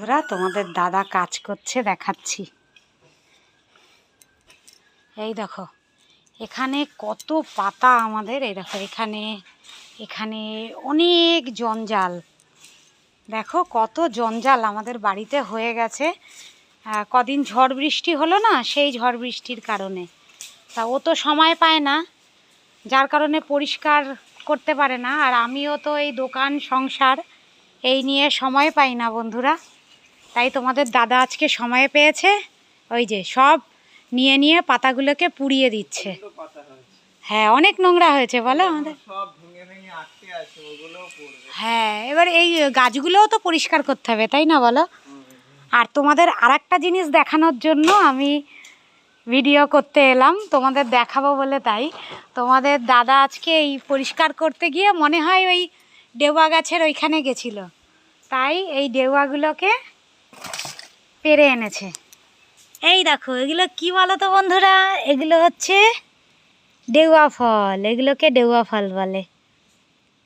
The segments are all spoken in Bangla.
ধরা তোমাদের দাদা কাজ করছে, দেখাচ্ছি। এই দেখো, এখানে কত পাতা আমাদের, এই দেখো, এখানে এখানে অনেক জঞ্জাল। দেখো, কত জঞ্জাল আমাদের বাড়িতে হয়ে গেছে। কদিন ঝড় বৃষ্টি হলো না, সেই ঝড় বৃষ্টির কারণে। তা ও তো সময় পায় না, যার কারণে পরিষ্কার করতে পারে না। আর আমিও তো এই দোকান, সংসার, এই নিয়ে সময় পাই না, বন্ধুরা। তাই তোমাদের দাদা আজকে সময় পেয়েছে? ওই যে সব নিয়ে নিয়ে পাতাগুলোকে পুড়িয়ে দিচ্ছে। হ্যাঁ অনেক নোংরা হয়েছে বলো আমাদের। হ্যাঁ এবার এই গাছগুলোও তো পরিষ্কার করতে হবে তাই না বলো? আর তোমাদের আর একটা জিনিস দেখানোর জন্য আমি ভিডিও করতে এলাম তোমাদের দেখাবো বলে তাই। তোমাদের দাদা আজকে এই পরিষ্কার করতে গিয়ে মনে হয় ওই ডেউয়া গাছের ওইখানে গেছিল। তাই এই ডেউয়াগুলোকে পেরে এনেছে। এই দেখো এগুলো কি বলো তো বন্ধুরা? এগুলো হচ্ছে ডেউয়া ফল। এগুলোকে ডেউয়া ফল বলে।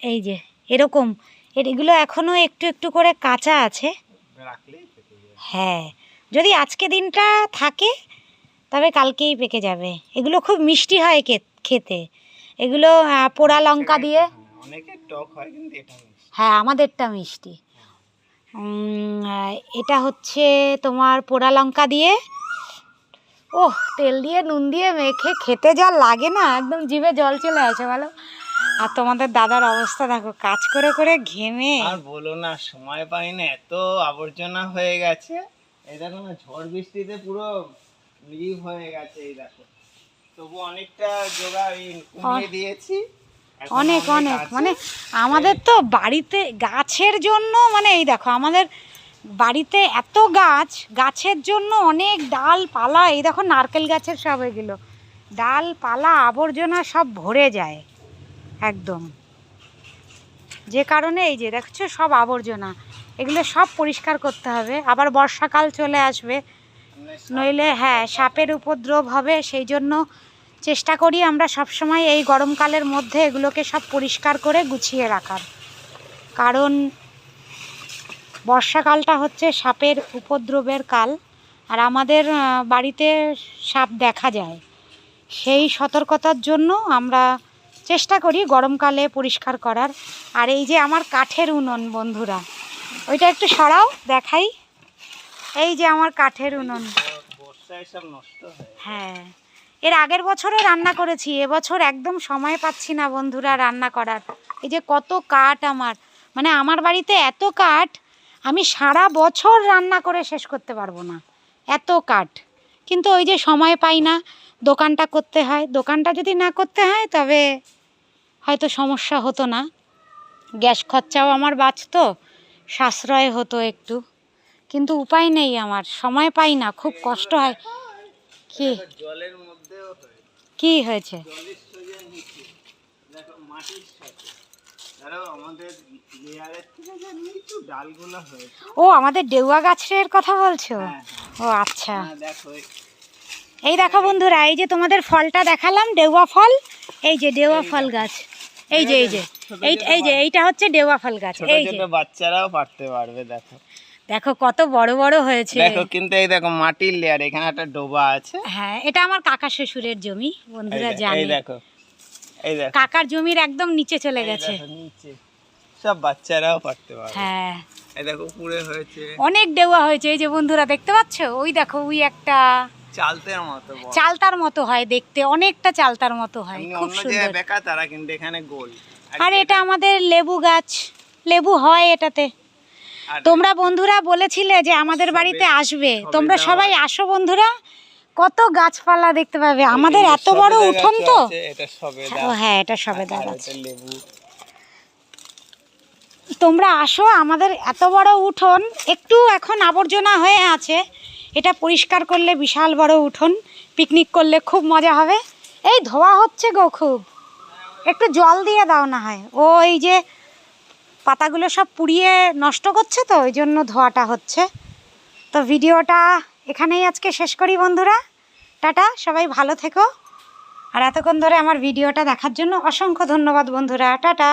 এই যে এরকম। এর এগুলো এখনও একটু একটু করে কাঁচা আছে। হ্যাঁ যদি আজকে দিনটা থাকে তবে কালকেই পেকে যাবে। এগুলো খুব মিষ্টি হয় খেতে। এগুলো পোড়া লঙ্কা দিয়ে। হ্যাঁ, আমাদেরটা মিষ্টি। এটা হচ্ছে তোমার পোড়া লঙ্কা দিয়ে। ওহ তেল দিয়ে নুন দিয়ে মেখে খেতে যা লাগে না একদম জিভে জল চলে আসে বলো। আর তোমাদের দাদার অবস্থা দেখো কাজ করে করে ঘেমে। আর বলো না সময় পাই না এত আবর্জনা হয়ে গেছে। এই দেখো না ঝড় বৃষ্টিতে পুরো নিরিব হয়ে গেছে এই দেখো। তবু অনেকটা জোগাড় দিয়েছি। অনেক অনেক মানে আমাদের তো বাড়িতে গাছের জন্য মানে এই দেখো আমাদের বাড়িতে এত গাছ গাছের জন্য অনেক ডাল পালা এই দেখো নারকেল গাছের সব এগুলো। ডাল পালা আবর্জনা সব ভরে যায় একদম। যে কারণে এই যে দেখছ সব আবর্জনা এগুলো সব পরিষ্কার করতে হবে। আবার বর্ষাকাল চলে আসবে নইলে হ্যাঁ সাপের উপদ্রব হবে সেই জন্য চেষ্টা করি আমরা সব সময় এই গরমকালের মধ্যে এগুলোকে সব পরিষ্কার করে গুছিয়ে রাখার। কারণ বর্ষাকালটা হচ্ছে সাপের উপদ্রবের কাল আর আমাদের বাড়িতে সাপ দেখা যায়। সেই সতর্কতার জন্য আমরা চেষ্টা করি গরমকালে পরিষ্কার করার। আর এই যে আমার কাঠের উনুন বন্ধুরা ওইটা একটু সরাও দেখাই। এই যে আমার কাঠের উনুন। হ্যাঁ। এর আগের বছরও রান্না করেছি, এবছর একদম সময় পাচ্ছি না বন্ধুরা রান্না করার। এই যে কত কাঠ আমার মানে আমার বাড়িতে এত কাঠ, আমি সারা বছর রান্না করে শেষ করতে পারব না। এত কাঠ। কিন্তু ওই যে সময় পাই না, দোকানটা করতে হয়। দোকানটা যদি না করতে হয়, তবে হয়তো সমস্যা হতো না। গ্যাস খরচাও আমার বাঁচতো, সাশ্রয় হতো একটু। কিন্তু উপায় নেই আমার, সময় পাই না, খুব কষ্ট হয়। কি? কি হয়েছে? ও আমাদের ডেউয়া গাছের কথা বলছো? ও আচ্ছা। এই- দেখো বন্ধুরা এই যে তোমাদের ফলটা দেখালাম ডেউয়া ফল। এই যে ডেউয়া ফল গাছ। এই যে এই যে এই যে এইটা হচ্ছে ডেউয়া ফল গাছ। এই যে। বাচ্চারাও পারতে পারবে দেখো। দেখো কত বড় বড় হয়েছে। দেখো কিন্তু এই দেখো মাটির লেয়ার এখানে একটা ডোবা আছে। হ্যাঁ এটা আমার কাকা শ্বশুরের জমি বন্ধুরা জানে। এই দেখো এই দেখো। কাকার জমির একদম নিচে চলে গেছে। নিচে। সব বাচ্চারাও পারতে পারবে। হ্যাঁ। এই দেখো পুরে হয়েছে। অনেক ডেউয়া হয়েছে এই যে বন্ধুরা দেখতে পাচ্ছ? ওই দেখো ওই একটা চালতের মতো চালতার মতো হয় দেখতে অনেকটা চালতার মতো হয় খুব সুন্দর। বেকা তারা কিন্তু এখানে গোল। আর এটা? আমাদের লেবু গাছ লেবু হয় এটাতে। তোমরা বন্ধুরা বলেছিলে যে আমাদের বাড়িতে আসবে। তোমরা সবাই আসো বন্ধুরা। কত গাছপালা দেখতে পাবে। আমাদের এত বড় উঠোন তো। ও হ্যাঁ এটা সবেদা আর গাছ। তোমরা আসো আমাদের এত বড় উঠোন। একটু এখন আবর্জনা হয়ে আছে। এটা পরিষ্কার করলে বিশাল বড় উঠোন। পিকনিক করলে খুব মজা হবে। এই ধোয়া হচ্ছে গো খুব। একটু জল দিয়ে দাও না হয়। ও এই যে পাতাগুলো সব পুড়িয়ে নষ্ট করছে তো, ওই জন্য ধোয়াটা হচ্ছে। তো ভিডিওটা এখানেই আজকে শেষ করি বন্ধুরা। টাটা, সবাই ভালো থেকো। আর এতক্ষণ ধরে আমার ভিডিওটা দেখার জন্য অসংখ্য ধন্যবাদ বন্ধুরা। টাটা।